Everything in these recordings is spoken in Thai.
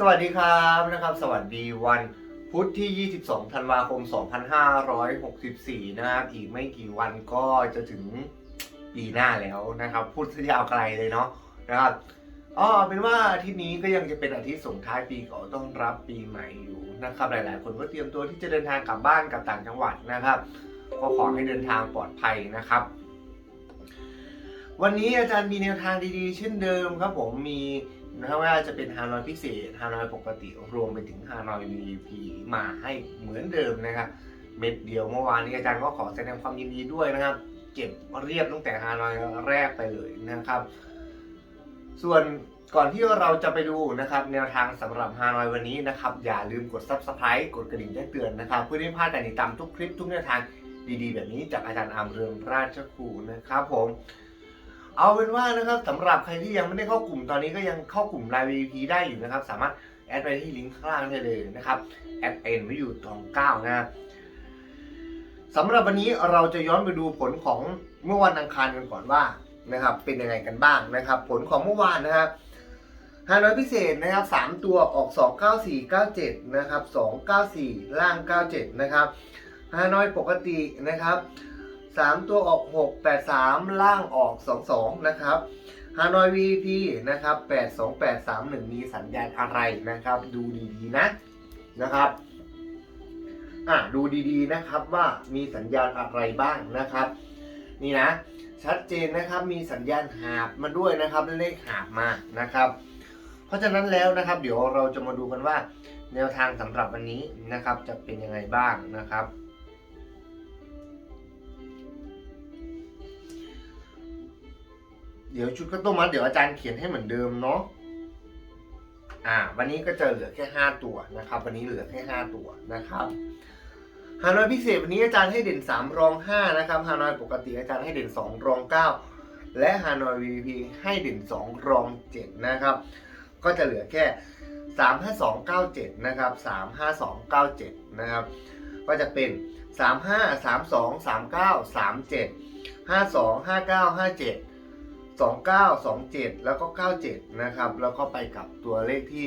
สวัสดีครับนะครับ สวัสดีวันพุธที่ 22 ธันวาคม 2564 นะครับ อีกไม่กี่วันก็จะถึงปีหน้าแล้วนะครับ พูดซะยาวไกลเลยเนาะนะครับอ๋อเป็นว่าอาทิตย์นี้ก็ยังจะเป็นอาทิตย์ส่งท้ายปีก่อนต้องรับปีใหม่อยู่นะครับ หลาย ๆ คนก็เตรียมตัวที่จะเดินทางกลับบ้านกลับต่างจังหวัดนะครับ ก็ขอให้เดินทางปลอดภัยนะครับ วันนี้อาจารย์มีแนวทางดี ๆ เช่นเดิมครับผมมี นะครับว่าจะเป็นฮานอยพิเศษฮานอยปกติรวมไปถึงฮานอย VIP มาให้เหมือนเดิมนะครับเม็ดเดียวเมื่อวานนี้อาจารย์ก็ขอแสดงความยินดีด้วยนะครับ เก็บเรียบตั้งแต่ฮานอยแรกไปเลยนะครับ ส่วนก่อนที่เราจะไปดูนะครับ แนวทางสำหรับฮานอยวันนี้นะครับ อย่าลืมกด Subscribe กดกระดิ่งแจ้งเตือนนะครับ เพื่อไม่พลาดการติดตามทุกคลิปทุกแนวทางดีๆ แบบนี้จากอาจารย์อามเรืองราชครูนะครับผม เอาเป็นว่านะครับสำหรับใครที่ยังไม่ได้เข้ากลุ่มตอนนี้ก็ยังเข้ากลุ่ม Line VIP ได้อยู่นะครับ สามารถแอดไปที่ลิงก์ข้างล่างได้เลยนะครับแอดเอ็นไว้อยู่ตรงเก้านะครับสำหรับวันนี้เราจะย้อนไปดูผลของเมื่อวันอังคารกันก่อนว่านะครับ เป็นยังไงกันบ้างนะครับ ผลของเมื่อวานนะครับฮานอยพิเศษนะครับสามตัวออก 29497 นะครับ 294 ล่าง 97 นะครับฮานอยปกตินะครับ สามตัวออก 6 8 3 ล่างออก 2 2 นะครับฮานอย VP นะครับ 8 2 8 3 1 มีสัญญาณอะไรนะครับ ดูดีๆนะนะครับอะดูดีๆนะครับว่ามีสัญญาณอะไรบ้างนะครับ นี่นะ ชัดเจนนะครับมีสัญญาณหาบมาด้วยนะครับเลขหาบมานะครับ เพราะฉะนั้นแล้วนะครับ เดี๋ยวเราจะมาดูกันว่า แนวทางสำหรับวันนี้นะครับ จะเป็นยังไงบ้างนะครับ เดี๋ยวชุดข้าวต้มมัดเดี๋ยวอาจารย์เขียนให้เหมือนเดิมเนาะอ่า วันนี้ก็จะเหลือแค่5ตัวนะครับ วันนี้เหลือแค่5ตัวนะครับฮานอยพิเศษวันนี้อาจารย์ให้เด่น3รอง5นะครับฮานอยปกติอาจารย์ให้เด่น2รอง9และฮานอย VP ให้เด่น2รอง7นะครับ ก็จะเหลือแค่3 5 2 9 7นะครับ3 5 2 9 7นะครับ ก็จะเป็น3 5 3 2 3 9 3 7 5 2 5 9 5 7 29 27 แล้วก็ 97 นะครับ แล้วก็ไปกับตัวเลขที่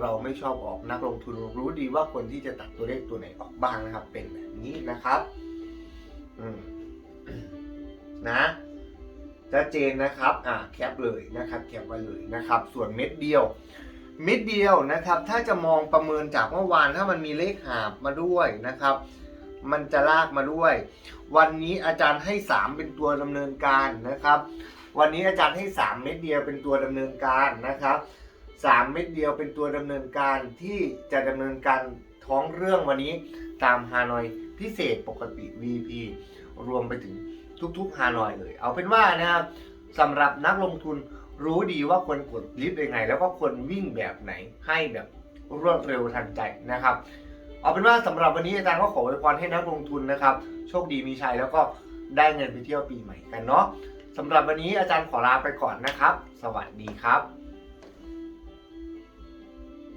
เราไม่ชอบออกนักลงทุนรู้ดีว่าคนที่จะตัดตัวเลขตัวไหนออกบ้างนะครับ เป็นแบบนี้นะครับอืมนะชัดเจนนะครับ อ่าแคปเลยนะครับ แคปไว้เลยนะครับ ส่วนเม็ดเดียว เม็ดเดียวนะครับ ถ้าจะมองประเมินจากเมื่อวานถ้ามันมีเลขหาบมาด้วยนะครับ มันจะลากมาด้วย วันนี้อาจารย์ให้ 3 เป็นตัวดำเนินการนะครับ วันนี้อาจารย์ให้ 3 เม็ดเดียวเป็นตัวดำเนินการนะครับ 3 เม็ดเดียวเป็นตัวดำเนินการที่จะดำเนินการท้องเรื่องวันนี้ตามฮานอยพิเศษปกติ VP รวมไปถึงทุกๆฮานอยเลย เอาเป็นว่านะครับสำหรับนักลงทุนรู้ดีว่าควรกดลิฟต์ยังไง แล้วก็ควรวิ่งแบบไหนให้แบบรวดเร็วทันใจนะครับ เอาเป็นว่าสำหรับวันนี้อาจารย์ก็ขออวยพรให้นักลงทุนนะครับ โชคดีมีชัยแล้วก็ได้เงินไปเที่ยวปีใหม่กันเนาะ สำหรับวันนี้อาจารย์ขอลาไปก่อนนะครับ สวัสดีครับ